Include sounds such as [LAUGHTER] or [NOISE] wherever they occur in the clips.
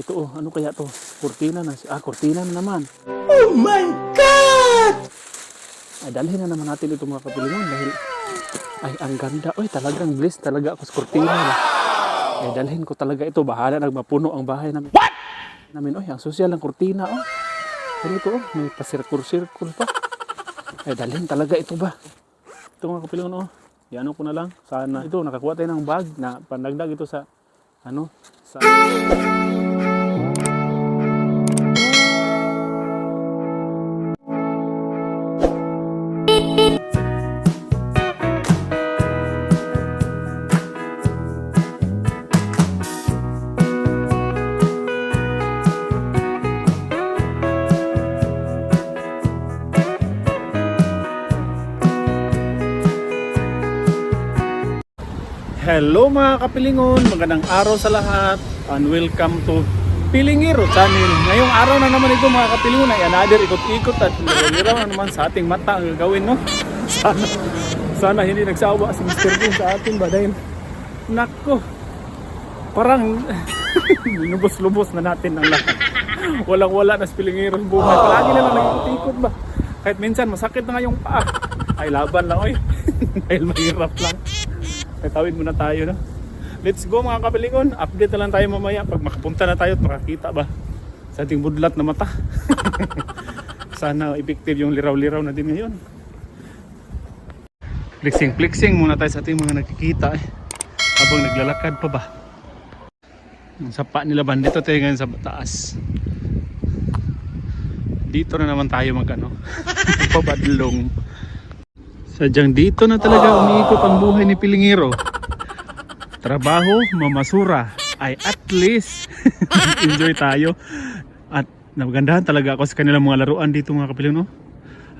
Ito oh, ano kaya to? Kurtina na. Ah, kurtina na naman. Oh my God! Ay, dalhin na naman natin ito mga kapilingon dahil ay, ang ganda. Uy, talagang bliss talaga ako sa kurtina. Ba? Ay, dalhin ko talaga ito. Bahala nagmapuno ang bahay namin. What? Namin, uy, ang sosyal ng kurtina, oh. Ganito, oh. May pasirkur-sirkul pa. Ay, dalhin talaga ito ba? Ito mga kapilingon, oh. Yan ko na lang. Sana ito, nakakuha tayo ng bag na pandagdag ito sa, ano, sa... Hello mga kapilingon, magandang araw sa lahat and welcome to Pilingiro Channel. Ngayong araw na naman ito mga kapilingon ay another ikot-ikot at niliraw na naman sa ating mata ang gagawin no. [LAUGHS] Sana, sana hindi nagsawa si Mr. Bean sa atin ba dahil nako parang [LAUGHS] lubos-lubos na natin ang lahat. Walang wala na sa Pilingiro buhay. Palagi na lang nag-ikot ba. Kahit minsan masakit na nga yung paa. Ay laban lang oy. [LAUGHS] dahil mahirap lang. Tatawid muna tayo no. Let's go mga kapilingon. Update na lang tayo mamaya pag makapunta na tayo at makakita ba sa ating budlat na mata. [LAUGHS] Sana effective yung liraw-liraw na din ngayon. Flexing flexing muna tayo sa ating mga nakikita eh. Habang naglalakad pa ba. Ang sapa nila ba dito tayo ngayon sa taas. Dito na naman tayo mag ano. [LAUGHS] Pabadlong. Sadyang dito na talaga umiikot ang buhay ni Pilingiro. Trabaho, mamasura. Ay at least [LAUGHS] enjoy tayo. At nagandahan talaga ako sa kanilang mga laruan dito mga kapilino.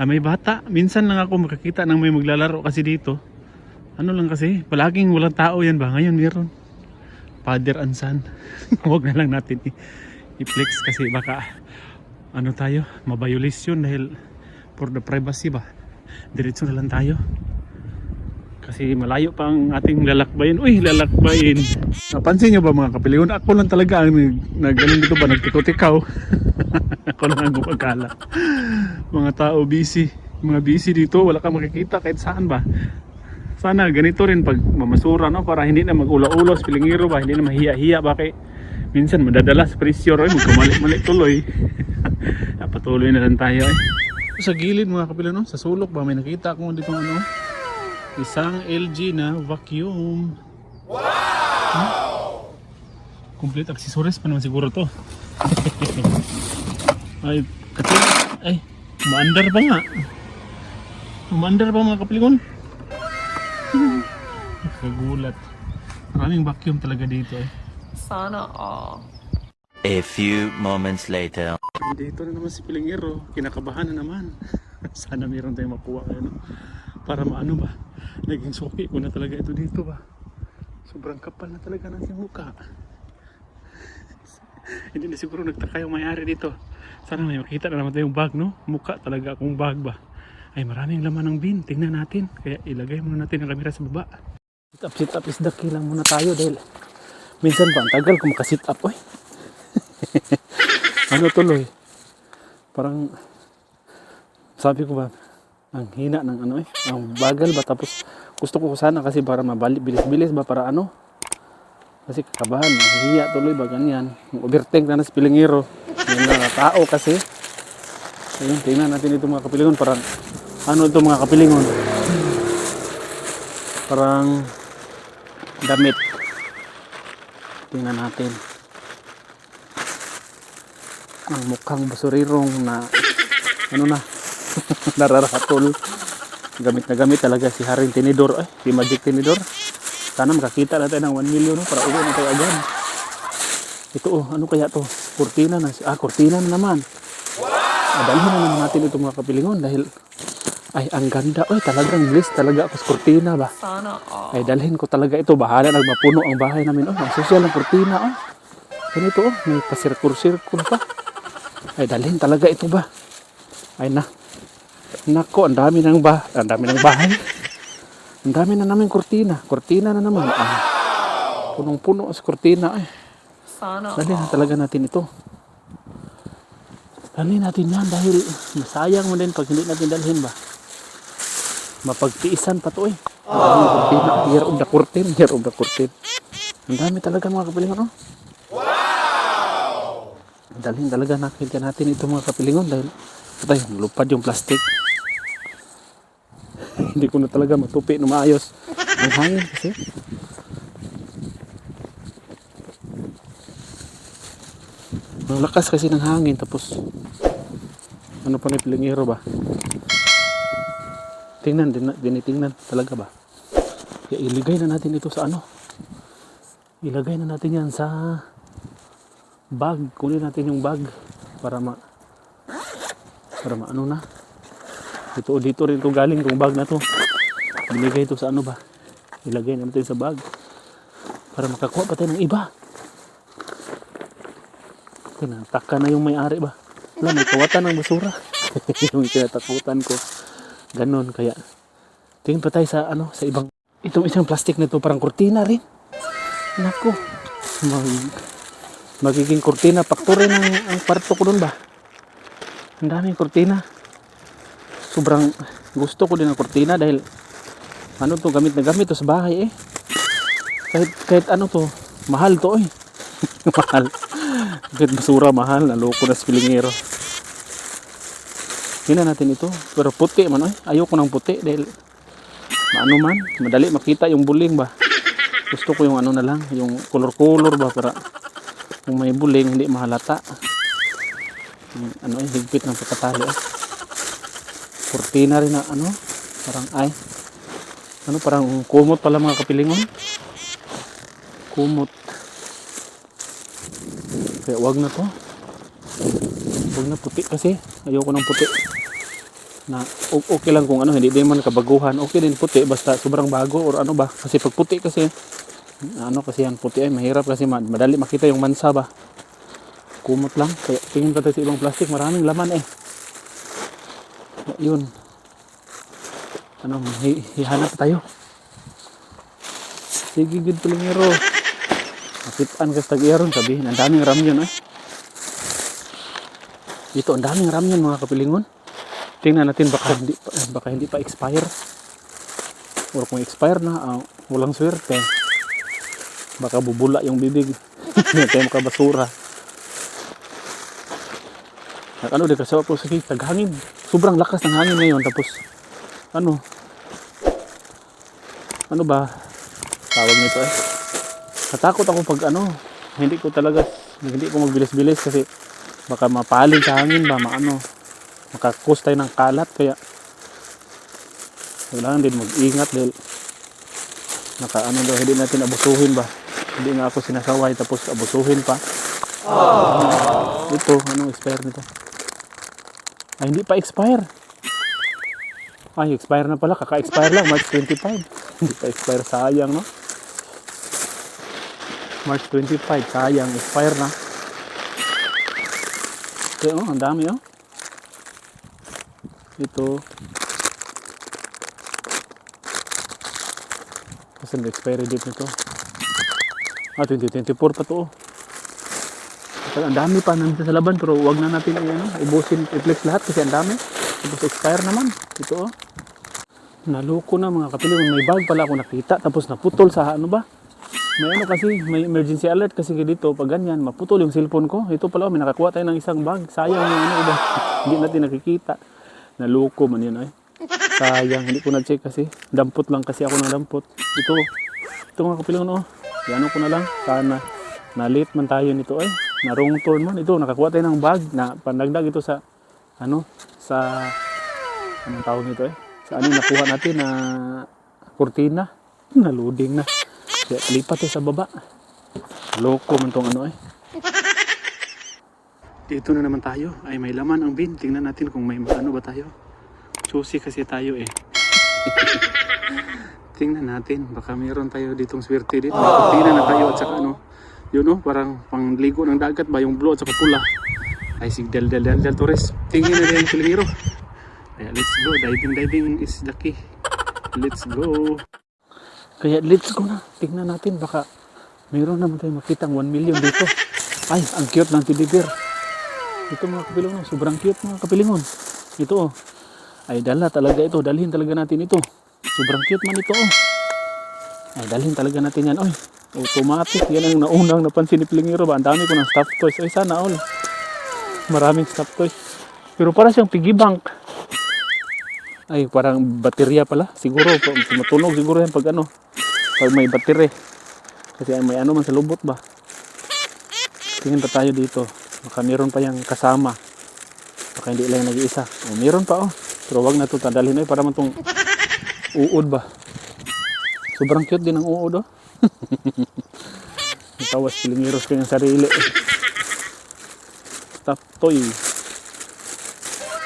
Ah, may bata. Minsan lang ako makakita ng may maglalaro kasi dito. Ano lang kasi, palaging walang tao yan ba? Ngayon meron. Father and son. [LAUGHS] Huwag na lang natin i-flex kasi baka ano tayo, mabayulisyon dahil for the privacy ba diretso na lang tayo. Kasi malayo pa ang ating lalakbayin. Uy lalakbayin. Napansin nyo ba mga kapiligon? Ako lang talaga ang nag, nag ano dito ba nagtikaw-tikaw. [LAUGHS] Ako lang ang gumagala. Mga tao busy. Mga busy dito wala kang makikita kahit saan ba. Sana ganito rin pag mamasura no? Para hindi na mag-ula-ulo sa pilingiro ba? Hindi na mahiya-hiya ba? Kay minsan madadala sa presyo oy magkamali-mali tuloy. [LAUGHS] Patuloy na lang tayo eh sa gilid mga kapila no? Sa sulok ba? May nakita ko dito ano? Isang LG na vacuum. Wow! Complete accessories pa naman siguro to. [LAUGHS] Ay katil ay maandar pa nga. Maandar pa mga kapilingon [LAUGHS] kagulat. Maraming vacuum talaga dito eh. Sana all. A few moments later. Dito na naman si Pilingero, kinakabahan na naman. [LAUGHS] Sana meron tayong makuha ano, para maano ba. Naging suki ko na talaga ito dito ba. Sobrang kapal na talaga ng ating mukha. [LAUGHS] Hindi na siguro nagtaka yung may-ari dito. Sana may makita na naman tayong bag, no? Mukha talaga akong bag ba. Ay maraming laman ng bin. Tingnan natin. Kaya ilagay muna natin ang kamera sa baba. Sit up, sit up is lang muna tayo dahil minsan ba ang tagal kung makasit up, oy. [LAUGHS] ano tuloy? Parang sabi ko ba ang hina ng ano eh, ang bagal ba tapos gusto ko sana kasi para mabalik bilis-bilis ba para ano? Kasi kakabahan, hiya tuloy ba ganyan. Overtake na na si Pilingero. Yung mga tao kasi. Ayun, tingnan natin ito mga kapilingon. Parang, ano ito mga kapilingon? Parang damit. Tingnan natin. Ang mukhang basurirong na ano na [LAUGHS] nararatol. Gamit na gamit talaga si Haring Tinidor. Ay, si Magic Tinidor. Sana makakita natin ng 1 million no, para uwi na tayo agad. Ito oh, ano kaya to? Kurtina na. Ah, kurtina na naman. Wow! Dalhin na naman natin ito mga kapilingon dahil ay ang ganda. Ay, talagang bliss talaga ako sa kurtina ba. Sana. Ay dalhin ko talaga ito. Bahala nagmapuno ang bahay namin. Oh, ang sosyal ng kurtina. Oh. Ganito oh. May pasirkur-sirkur pa. Ay dalhin talaga ito ba. Ay na. Nako, ang dami ng ba, ang dami ng bahay. Ang dami na namin kurtina. Kurtina na naman. Ah, punong-puno sa kurtina. Ay. Sana Dali na talaga natin ito. Dali natin yan dahil masayang mo din pag hindi natin dalhin ba. Mapagtiisan pa to eh. Oh. Year of the curtain, year of the curtain. Ang dami talaga mga kapilingon oh. Dalhin talaga nakita natin ito mga kapilingon dahil patay, lupad yung plastic. [LAUGHS] hindi ko na talaga matupi na maayos. Ang hangin kasi. Ang kasi ng hangin tapos ano pa ni pilingero ba? Tingnan din dinitingnan talaga ba? Kaya iligay na natin ito sa ano? Ilagay na natin yan sa bag. Kunin natin yung bag para ma para ma ano na. Dito dito rin to galing tong bag na to. Binigay ito sa ano ba? Ilagay na natin sa bag para makakuha pa tayo ng iba. Tinataka na yung may-ari ba? Wala, may kawatan ng basura. [LAUGHS] yung tinatakutan ko. Ganon, kaya tingin pa tayo sa ano, sa ibang itong isang plastic na to parang kurtina rin. Nako. Mag, magiging kurtina. Factory ng ang kwarto ko dun ba? Ang daming kurtina. Sobrang gusto ko din ng kurtina dahil ano to gamit na gamit to sa bahay eh. Kahit kahit ano to, mahal to eh. [LAUGHS] mahal. Kahit basura mahal, naloko na sa pilingero. Tingnan natin ito. Pero puti man eh. Ayoko ng puti dahil ano man, madali makita yung buling ba. Gusto ko yung ano na lang, yung color-color ba para kung may buling hindi mahalata. Ano eh, higpit ng pagkatali eh. Kurtina rin na ano, parang ay. Ano parang kumot pala mga kapilingon. Kumot. Kaya wag na to. Wag na puti kasi. Ayoko ng puti. Na okay lang kung ano, hindi din man kabaguhan. Okay din puti basta sobrang bago or ano ba. Kasi pag puti kasi ano kasi yan puti ay mahirap kasi ma- madali makita yung mansa ba. Kumot lang. Kaya tingin pa tayo sa ibang plastic. Maraming laman eh. Yun. Ano, hi- hihanap tayo. Sige, good pilingero. Makitaan ka sa tag-iyaron, sabihin, ang daming ramyon eh. Ito, ang daming ramyon mga kapilingon. Tingnan natin baka hindi baka hindi pa expire. Or kung expire na, ah, walang swerte. Baka bubula yung bibig. [LAUGHS] Hindi tayo makabasura. At ano, di kasi ako sige, taghangin. Sobrang lakas ng hangin ngayon. Tapos, ano, ano ba, tawag nito eh. Natakot ako pag ano, hindi ko talaga, hindi ko magbilis-bilis kasi baka mapalin sa hangin ba, maano, makakus tayo ng kalat kaya kailangan din mag-ingat dahil naka ano daw, hindi natin abusuhin ba. Hindi nga ako sinasaway tapos abusuhin pa. Ito, anong expire nito? Ay, hindi pa expire. Ay, expire na pala. Kaka-expire lang. March 25. hindi pa expire. Sayang, no? March 25. Sayang. Expire na. Okay, oh. Ang dami, oh. Ito. Kasi ang expiry date nito. Ah, 2024 pa to, oh. Ang dami pa nandito sa laban pero wag na natin ano, ibusin, i-flex lahat kasi ang dami. Tapos expire naman. Ito oh. Naluko na mga kapiling. May bag pala ako nakita tapos naputol sa ano ba? May ano kasi, may emergency alert kasi dito pag ganyan, maputol yung cellphone ko. Ito pala, oh, may nakakuha tayo ng isang bag. Sayang yung ano, iba. [LAUGHS] hindi natin nakikita. Naluko man yun ay. Sayang, hindi ko na-check kasi. Dampot lang kasi ako ng dampot. Ito, ito mga kapiling no. Yan ko na lang. Sana na-late man tayo nito ay. Na turn man. Ito, nakakuha tayo ng bag na pandagdag ito sa, ano, sa, anong tawag nito eh. Sa ano nakuha natin na kurtina. Na-loading na. Kaya lipat sa baba. Loko man tong ano eh. Dito na naman tayo. Ay may laman ang bin. Tingnan natin kung may ano ba tayo. Susi kasi tayo eh. [LAUGHS] Tingnan natin. Baka meron tayo ditong swerte dito. May kurtina na tayo at saka ano. Yun oh, parang pangligo ng dagat ba yung blue at saka pula. Ay sig del del del del Torres. Tingin na rin Pilipino. Kaya let's go. Diving diving is the key. Let's go. Kaya let's go na. Tingnan natin baka mayroon naman tayo makitang 1 million dito. Ay, ang cute ng teddy bear. Ito mga kapilingon, sobrang cute mga kapilingon. Ito oh. Ay dala talaga ito, dalhin talaga natin ito. Sobrang cute man ito oh. Ay dalhin talaga natin yan. Oy, automatic. Yan ang naunang napansin ni Pilingiro ba? Ang dami ko ng stuffed toys. Ay sana all. Maraming stuffed toys. Pero para siyang piggy bank. Ay parang baterya pala. Siguro, matunog siguro yan pag ano. Pag may baterya. Kasi may ano man sa lubot ba. Tingin pa tayo dito. Baka meron pa yung kasama. Baka hindi lang nag-iisa. O, meron pa oh. Pero wag na ito tandalhin ay para man tong uod ba. Sobrang cute din ang uod oh. [LAUGHS] Tawas pilingiros ko yung sarili. Stop toy.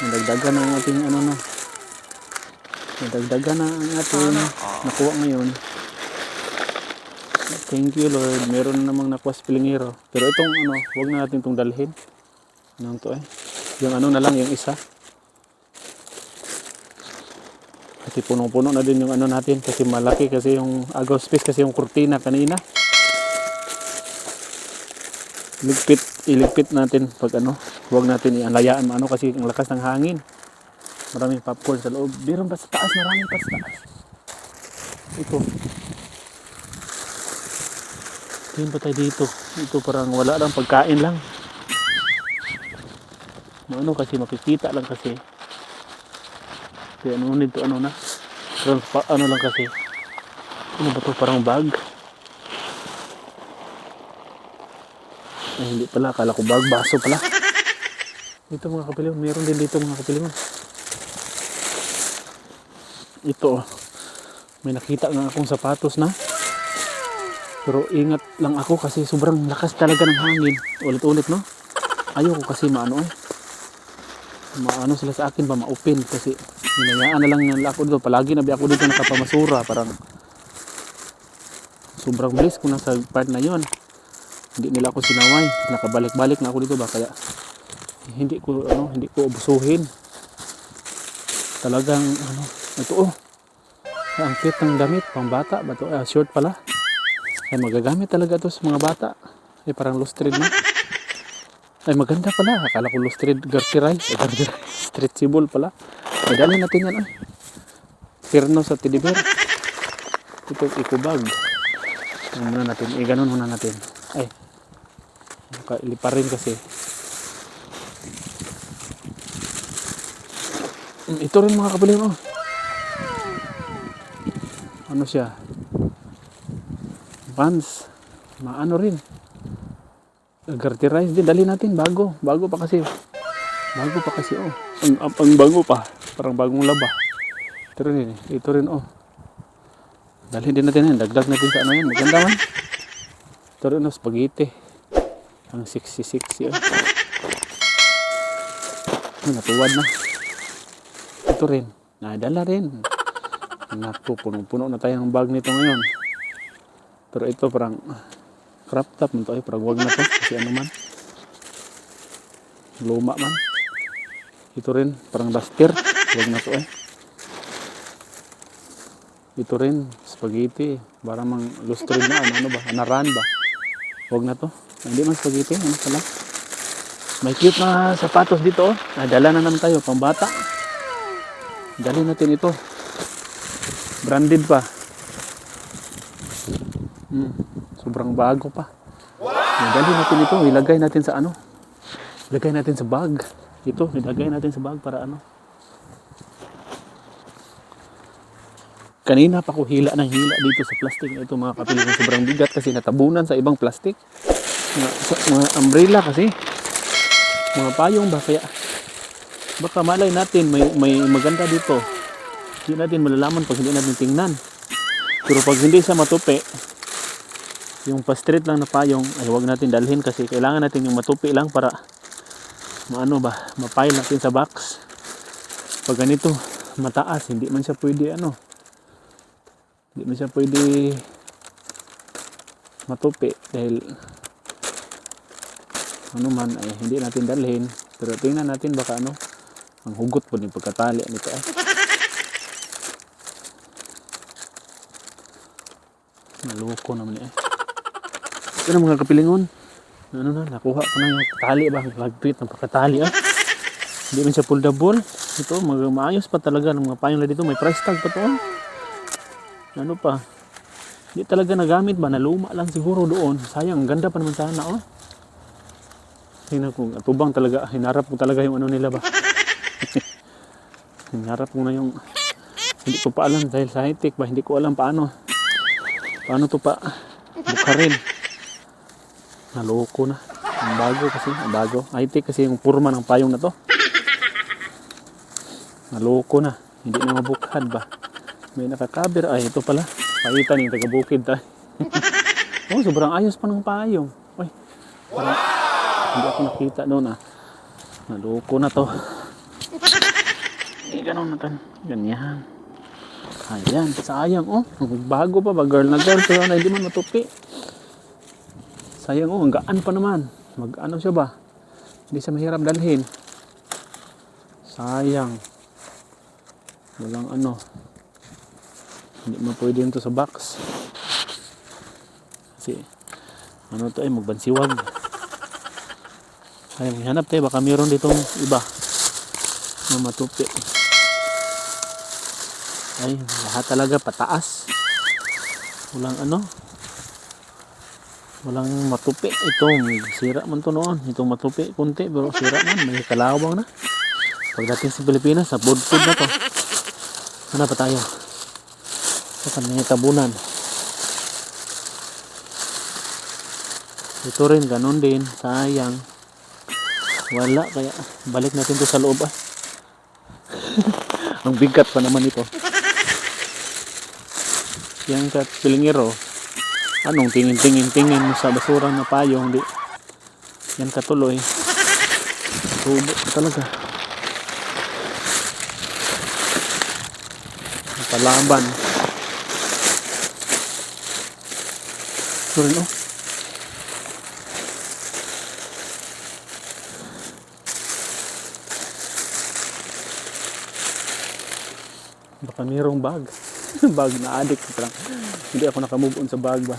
Nadagdagan na ang ating ano na. Nadagdagan na ang ating nakuha ngayon. Thank you Lord. Meron na namang nakuha sa pilingiro. Pero itong ano, wag na natin itong dalhin. Anong to eh? Yung ano na lang, yung isa. Kasi punong-puno na din yung ano natin. Kasi malaki kasi yung agaw space kasi yung kurtina kanina. Iligpit, iligpit natin pag ano. Huwag natin ianlayaan ano kasi ang lakas ng hangin. Maraming popcorn sa loob. Meron pa sa taas, maraming pa sa taas. Ito. Tingin pa tayo dito. Ito parang wala lang pagkain lang. Ano kasi makikita lang kasi. Kaya ano nito ano na. Parang pa- ano lang kasi. Ano ba to parang bag? Ay hindi pala. Akala ko bag. Baso pala. Ito mga kapilimon. Meron din dito mga kapilimon. Ito oh. May nakita nga akong sapatos na. Pero ingat lang ako kasi sobrang lakas talaga ng hangin. Ulit-ulit no. Ayoko kasi maano eh. Maano sila sa akin ba ma-open kasi hinayaan na lang nila ako dito. Palagi na ako dito nakapamasura. Parang sobrang bliss ko na sa part na yon. Hindi nila ako sinaway. Nakabalik-balik na ako dito ba kaya hindi ko ano hindi ko abusuhin. Talagang ano ito oh. Ang cute ng damit pang bata ba to? Ah, short pala. Ay magagamit talaga to sa mga bata. Ay parang lustred na. Ay maganda pala. Akala ko lustred gartiray. Ay gartiray. Stretchable pala. Ay natin yan ay. Tirno sa teddy bear. Ito eco bag. Ano muna natin. Eh ganun muna natin. Ay. Ilipa rin kasi. Ito rin mga kapaling oh. Ano siya? Vans. Maano rin. Garterize din. Dali natin. Bago. Bago pa kasi. Bago pa kasi oh. Ang, ang, ang bago pa. Parang bagong laba. Ito rin. eh. Ito rin oh. Dali din natin yan. Dagdag natin sa ano yan. Maganda man. Ito rin oh. Spaghetti. Ang sexy-sexy oh. Ay, natuwad na. Ito rin. Nadala rin. Naku, punong-puno na tayo ng bag nito ngayon. Pero ito parang crop top man to. Ay, parang na to. Kasi ano man. Luma man. Ito rin, parang duster. Wag na to eh. Ito rin, spaghetti. Parang mang lustrid na. Ano, ano ba? Anaran ba? Wag na to. Hindi man spaghetti. Ano pala? May cute na sapatos dito. Oh. Nadala na naman tayo. Pang bata. Dali natin ito. Branded pa. Hmm, sobrang bago pa. Nadali natin ito. Ilagay natin sa ano? Ilagay natin sa bag. Ito, ilagay natin sa bag para ano? Kanina pa ko hila ng hila dito sa plastic ito mga kapiling sobrang bigat kasi natabunan sa ibang plastic. Mga, sa, mga umbrella kasi. Mga payong ba kaya baka malay natin may, may maganda dito. Hindi natin malalaman pag hindi natin tingnan. Pero pag hindi siya matupi, yung pa-straight lang na payong ay huwag natin dalhin kasi kailangan natin yung matupi lang para maano ba, mapile natin sa box. Pag ganito, mataas, hindi man siya pwede ano. Hindi man siya pwede matupi dahil ano man ay hindi natin dalhin. Pero tingnan natin baka ano, ang hugot po yung pagkatali nito ay. Naluko naman eh. Ito na mga kapilingon. Ano na, nakuha ko na yung tali ba? Lagpit ng pakatali ah. Hindi man siya foldable. Ito, mag maayos pa talaga ng mga payong dito. May price tag pa to. ah. Ano pa? Hindi talaga nagamit ba? Naluma lang siguro doon. Sayang, ang ganda pa naman sana oh. Tingnan ko, atubang talaga. Hinarap ko talaga yung ano nila ba? [LAUGHS] Hinarap ko na yung hindi ko pa alam dahil sa high-tech ba, hindi ko alam paano. Paano to pa bukarin. Naloko na. Ang bago kasi, ang bago. High-tech kasi yung purma ng payong na to. Naloko na. Hindi na mabukad ba. May nakakaber. Ay, ito pala. Pahitan yung taga-bukid tayo. [LAUGHS] oh, sobrang ayos pa ng payong. Uy, parang hindi ako nakita doon ah. Naloko na to. Eh, ganun na kan. Ganyan. Ayan, sayang oh. Bago pa ba, girl na girl. Pero na hindi man matupi. Sayang oh, ang pa naman. Mag ano siya ba? Hindi siya mahirap dalhin. Sayang. Walang ano. Hindi mo pwede to sa box. Kasi, ano to ay magbansiwag. Ay, hanap tayo. Baka mayroon ditong iba na matupi. Ay, lahat talaga pataas. Walang ano. Walang matupi. Ito, may sira man to noon. Itong matupi, kunti. Pero sira man. May kalawang na. Pagdating sa Pilipinas, sa food na to. Sana pa tayo? Sa kanina tabunan. Ito rin, ganun din. Sayang. Wala, kaya balik natin to sa loob ah. [LAUGHS] Ang bigat pa naman ito. Yan ka pilingero. Anong tingin-tingin-tingin mo sa basura na payong, di. Yan katuloy. Tubo talaga. Napalaban. Ito rin, oh. Baka mayroong bag. [LAUGHS] bag na addict. Parang, hindi ako nakamove on sa bag ba.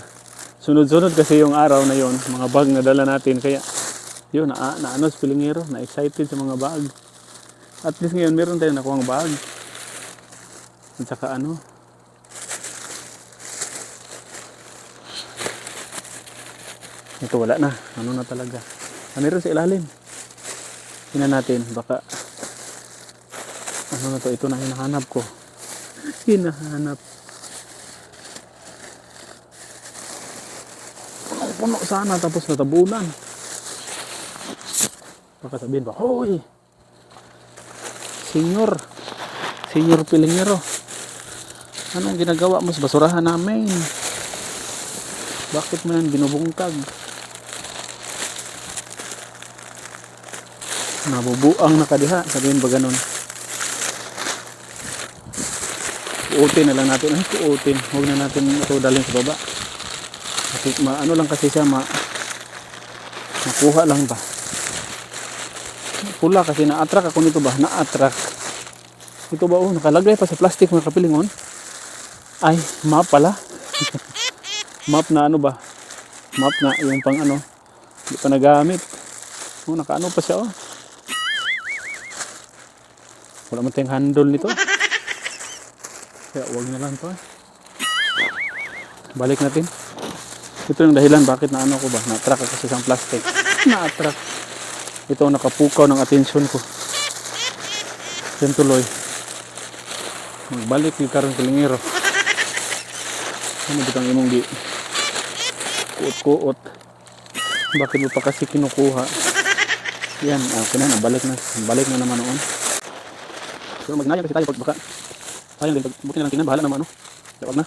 Sunod-sunod kasi yung araw na yon mga bag na dala natin. Kaya, yun, na, na ano, spilingero, na excited sa mga bag. At least ngayon, meron tayong nakuhang bag. At saka ano, ito wala na. Ano na talaga. Ah, meron sa ilalim. Tingnan natin, baka ano na to, ito na hinahanap ko. Hinahanap. Puno sana tapos natabunan. Baka sabihin ba, Hoy! Senyor! Senyor Pilingero! Anong ginagawa mo sa basurahan namin? Bakit mo yan binubungkag? Nabubuang na kadiha. Sabihin ba ganun? Kuutin na lang natin. Ay, kuutin. Huwag na natin ito dalhin sa baba. Kasi ma, ano lang kasi siya, ma, makuha lang ba. Pula kasi na-attract ako nito ba? Na-attract. Ito ba oh, nakalagay pa sa plastic mga kapilingon? Ay, map pala. [LAUGHS] map na ano ba? Map na yung pang ano, hindi pa nagamit. Oh, nakaano pa siya oh. Wala man tayong handle nito. Kaya wag na lang to. Balik natin. Ito yung dahilan bakit na ano ko ba, na-attract ako sa isang plastic. [LAUGHS] Na-attract. Ito ang nakapukaw ng atensyon ko. Yan tuloy. Magbalik ni Karon Kalingero. Ano ba itong imong di? Kuot-kuot. Bakit mo pa kasi kinukuha? Yan, okay na, balik na. Balik na naman noon. Pero magnaya kasi tayo pag baka. Sayang din, buti na lang tingnan, bahala naman ano. Kaya wag na.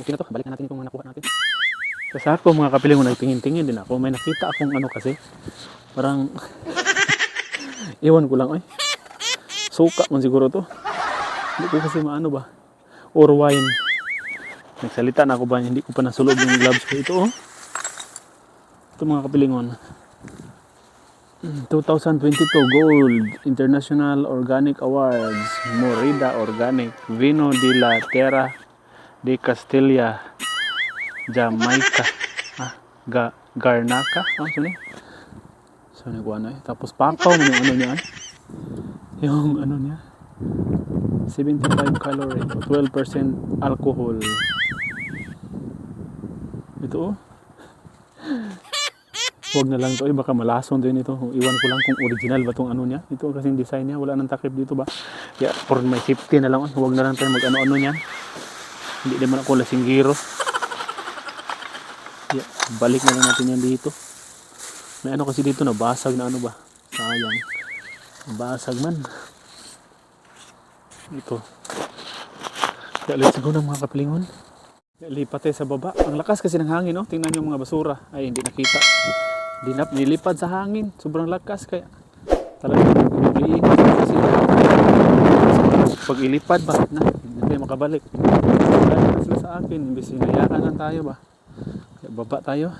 Okay na to, balik na natin itong mga nakuha natin. Sa ako mga kapilingon ay tingin-tingin din ako. May nakita akong ano kasi. Parang [LAUGHS] iwan ko lang ay. Suka man siguro to. Hindi ko kasi maano ba. Or wine. Nagsalita na ako ba? Hindi ko pa nasulog yung gloves ko. Ito oh. Ito mga kapilingon. Mm, 2022 Gold International Organic Awards Morida Organic Vino de la Terra de Castilla Jamaica ah, ga Garnaca. Ah, eh? Saan yung ano eh? Tapos pakaw mo yung ano niya. eh. Yung ano niya. 75 calorie, 12% alcohol. Ito oh. Huwag na lang to, eh, baka malason din ito. Iwan ko lang kung original ba tong ano niya. Ito kasi yung design niya, wala nang takip dito ba. Yeah, for my safety na lang. oh. Huwag na lang tayo mag ano-ano niyan. Hindi naman ako lasinggiro. Yeah, balik na lang natin yan dito. May ano kasi dito na basag na ano ba. Sayang. Basag man. Ito. Kaya let's go ng mga kapilingon. Lipat sa baba. Ang lakas kasi ng hangin, no? Tingnan yung mga basura. Ay, hindi nakita. Dinap, nilipad sa hangin. Sobrang lakas kaya. Talagang kasi. Pag ilipad ba, na, hindi tayo makabalik. Kaya sa akin, imbes hinayaan lang tayo ba. Kaya baba tayo.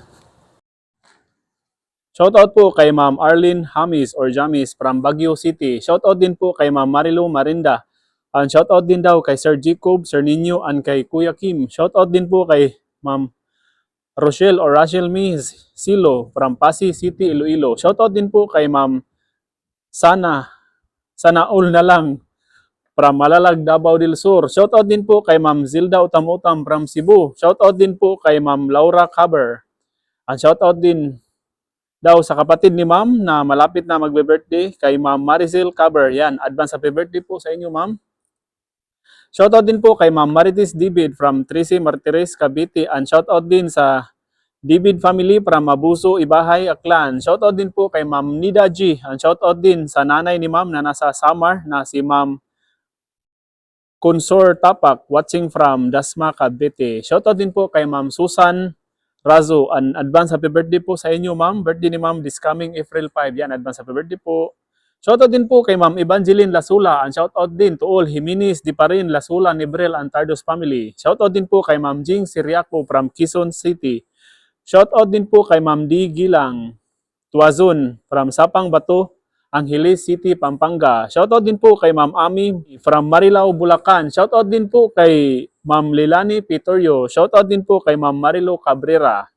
Shoutout po kay Ma'am Arlene Hamis or Jamis from Baguio City. Shoutout din po kay Ma'am Marilu Marinda. And shoutout din daw kay Sir Jacob, Sir Nino, and kay Kuya Kim. Shoutout din po kay Ma'am Rochelle or Rachel Miz Silo from Pasig City, Iloilo. Shoutout din po kay Ma'am Sana, Sana all na lang from Malalag, Davao del Sur. Shoutout din po kay Ma'am Zilda Utamutam from Cebu. Shoutout din po kay Ma'am Laura Caber. And shoutout din daw sa kapatid ni Ma'am na malapit na magbe-birthday kay Ma'am Maricel Caber. Yan, advance happy birthday po sa inyo, Ma'am. Shoutout din po kay Ma'am Marites David from Tracy Martires, Cavite. And shoutout din sa David family from Mabuso, Ibahay, Aklan. Shoutout din po kay Ma'am Nida G. And shoutout din sa nanay ni Ma'am na nasa Samar na si Ma'am Consor Tapak watching from Dasma, Cavite. Shoutout din po kay Ma'am Susan Razo. An advance happy birthday po sa inyo, Ma'am. Birthday ni Ma'am this coming April 5. Yan, advance happy birthday po. Shoutout din po kay Ma'am Evangeline Lasula. And shoutout din to all Jimenez, Diparin, Lasula, Nibrel, and Tardos family. Shoutout din po kay Ma'am Jing Siriaco from Quezon City. Shoutout din po kay Ma'am D. Gilang Tuazon from Sapang Bato, Angeles City, Pampanga. Shoutout din po kay Ma'am Ami from Marilao, Bulacan. Shoutout din po kay Ma'am Lilani Pitorio. Shoutout din po kay Ma'am Marilo Cabrera.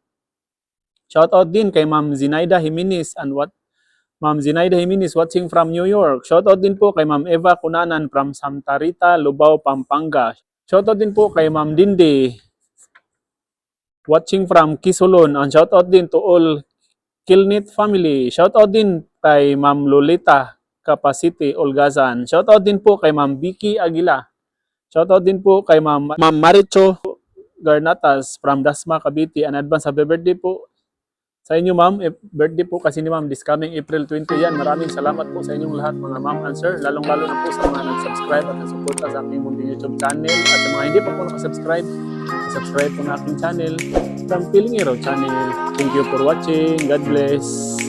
Shoutout din kay Ma'am Zinaida Jimenez and what Ma'am Zinaida Jimenez watching from New York. Shoutout din po kay Ma'am Eva Cunanan from Santa Rita, Lubao, Pampanga. Shoutout din po kay Ma'am Dinde watching from Kisulon. And shoutout din to all Kilnit family. Shoutout din kay Ma'am Lolita Capacity Olgazan. Shoutout din po kay Ma'am Vicky Aguila. Shoutout din po kay Ma'am Ma'am Maricho Garnatas from Dasma, Cavite. An advance happy birthday po sa inyo ma'am. Eh, Birthday po kasi ni ma'am this coming April 20 yan. Maraming salamat po sa inyong lahat mga ma'am and sir. Lalong-lalo na po sa mga nag-subscribe at nasuporta sa aking munting YouTube channel. At sa mga hindi pa po nakasubscribe, subscribe po na aking channel from Pilingero channel. Thank you for watching. God bless.